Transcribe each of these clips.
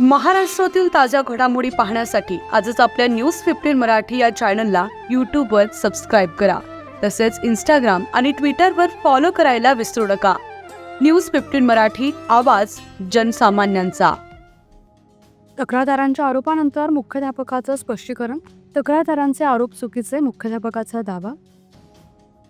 महाराष्ट्रातील ताज्या घडामोडी पाहण्यासाठी आजच आपल्या न्यूज फिफ्टीन मराठी या चॅनलला यूट्यूबवर सबस्क्राईब करा. तसेच इंस्टाग्राम आणि ट्विटरवर फॉलो करायला विसरू नका. न्यूज फिफ्टीन मराठी आवाज जनसामान्यांचा. तक्रारदारांच्या आरोपानंतर मुख्याध्यापकाचं स्पष्टीकरण तक्रारदारांचे आरोप चुकीचे मुख्याध्यापकाचा दावा.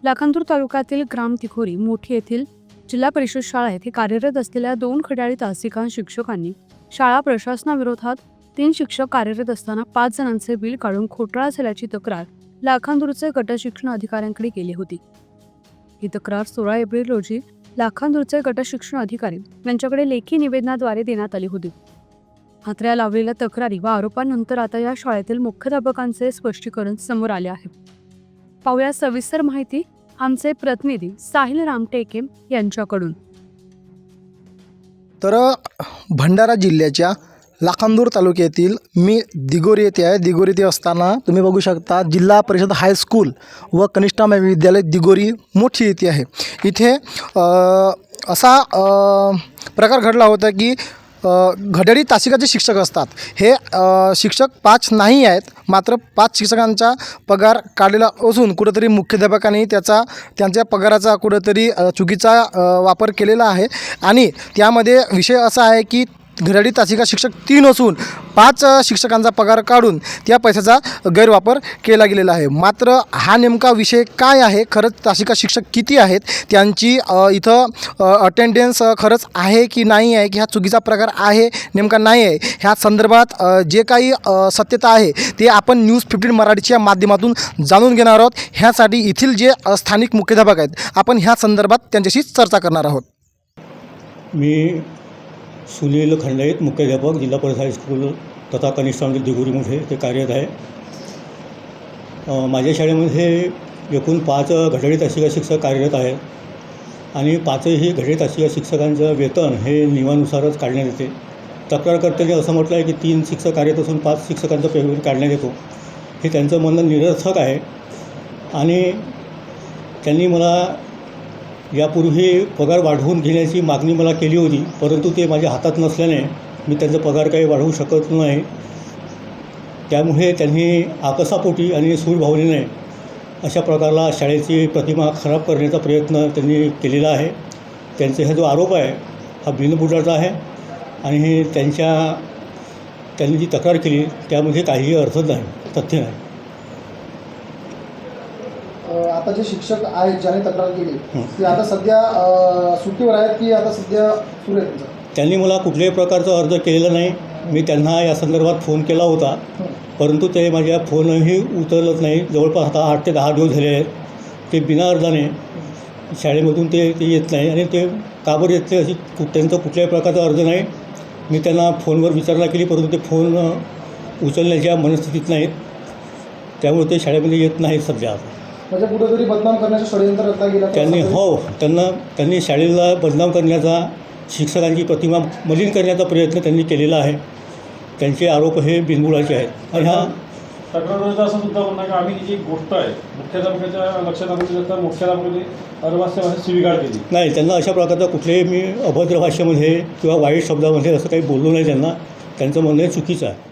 लाखांदूर तालुक्यातील ग्राम तिखोरी मोठी येथील जिल्हा परिषद शाळा येथे कार्यरत असलेल्या दोन खड्याळी तासिका शिक्षकांनी शाळा प्रशासनाविरोधात तीन शिक्षक कार्यरत असताना पाच जणांचे बिल काढून खोटाळा झाल्याची तक्रार लाखांदूरचे गटशिक्षण अधिकाऱ्यांकडे केली होती. ही तक्रार सोळा एप्रिल रोजी लाखांदूरचे गटशिक्षण अधिकारी यांच्याकडे लेखी निवेदनाद्वारे देण्यात आली होती. हात्र्या लावलेल्या तक्रारी व आरोपांनंतर आता या शाळेतील मुख्याध्यापकांचे स्पष्टीकरण समोर आले आहे. पाहूया सविस्तर माहिती आमचे प्रतिनिधी साहिल रामटेके यांच्याकडून. तर भंडारा जिल्ह्याच्या लाखांदूर तालुक्यातील मी दिगोरी येथे आहे. दिगोरी येथे असताना तुम्ही बघू शकता जिल्हा परिषद हायस्कूल व कनिष्ठा महाविद्यालय दिगोरी मोठी येथे आहे. इथे असा प्रकार घडला होता की घड्याळी तासिकाचे शिक्षक असतात. हे शिक्षक पाच नाही आहेत मात्र पाच शिक्षकांचा पगार काढलेला असून कुठंतरी मुख्याध्यापकांनी त्याचा त्यांच्या पगाराचा कुठंतरी चुकीचा वापर केलेला आहे. आणि त्यामध्ये विषय असा आहे की घराडी तासिका शिक्षक तीन असून पाच शिक्षकांचा पगार काढून त्या पैशाचा गैरवापर केला गेलेला आहे. मात्र हा नेमका विषय काय आहे? खरंच तासिका शिक्षक किती आहेत? त्यांची इथं अटेंडन्स खरंच आहे की नाही आहे? की हा चुकीचा प्रकार आहे नेमका नाही आहे? ह्या संदर्भात जे काही सत्यता आहे ते आपण न्यूज फिफ्टीन मराठीच्या माध्यमातून जाणून घेणार आहोत. ह्यासाठी येथील जे स्थानिक मुख्याध्यापक आहेत आपण ह्या संदर्भात त्यांच्याशी चर्चा करणार आहोत. मी सुनील खंडाईत मुख्याध्यापक जिल्हा परिषद हायस्कूल तथा कनिष्ठ म्हणजे दिगुरीमध्ये ते कार्यरत आहे माझ्या शाळेमध्ये एकूण पाच घडळी तासिका शिक्षक कार्यरत आहेत आणि पाचही घडळी तासिका शिक्षकांचं वेतन हे नियमानुसारच काढण्यात येते. तक्रारकर्त्यांनी असं म्हटलं आहे की तीन शिक्षक कार्यरत असून पाच शिक्षकांचं पेमेंट काढण्यात येतो. हे त्यांचं म्हणणं निरर्थक आहे. आणि त्यांनी मला यापूर्वी पगार वाढवून घेण्याची मागणी मला केली होती परंतु ते माझ्या हातात नसल्याने मी त्यांचा पगार काही वाढवू शकत नाही. त्यामुळे त्यांनी आकसापोटी आणि सूडभावनेने अशा प्रकारला शाळेची प्रतिमा खराब करण्याचा प्रयत्न त्यांनी केलेला आहे. त्यांचा हा जो आरोप आहे हा बिनबुडाचा आहे आणि त्यांच्या त्यांनी जी तक्रार केली त्यामध्ये काहीही अर्थ नाही तथ्य नाही. आता जे शिक्षक आहेत ज्याने तक्रार केली. ते आता सध्या सुट्टीवर आहेत की आता सध्या सुरू आहे त्यांचं त्यांनी मला कुठल्याही प्रकारचा अर्ज केलेला नाही. मी त्यांना या संदर्भात फोन केला होता. परंतु ते माझ्या फोनही उचलत नाही. जवळपास आता आठ ते दहा दिवस झाले आहेत. ते बिना अर्जाने शाळेमधून ते ते येत नाही आणि ते का बरं येत नाही अशी कु त्यांचा कुठल्याही प्रकारचा अर्ज नाही. मी त्यांना फोनवर विचारणा केली परंतु ते फोन उचलण्याच्या मनस्थितीत नाहीत. त्यामुळे ते शाळेमध्ये येत नाहीत सध्या म्हणजे कुठेतरी बदनाम करण्याचं षडयंत्र रचला गेला त्यांनी हो त्यांना त्यांनी शाळेला बदनाम करण्याचा शिक्षकांची प्रतिमा मलिन करण्याचा प्रयत्न त्यांनी केलेला आहे. त्यांचे आरोप हे बिनबुडाचे आहेत. आणि हा तक्रारदाराचं असं सुद्धा म्हणणं की आम्ही जी गोष्ट आहे मुख्याध्यापकाच्या लक्षात आणून तर मुख्याध्यापकाने अर्वास्य भाषेत शिवीगाळ केली. नाही त्यांना अशा प्रकारचा कुठलेही मी अभद्र भाषेमध्ये किंवा वाईट शब्दामध्ये असं काही बोललो नाही त्यांना. त्यांचं म्हणणं हे चुकीचं आहे.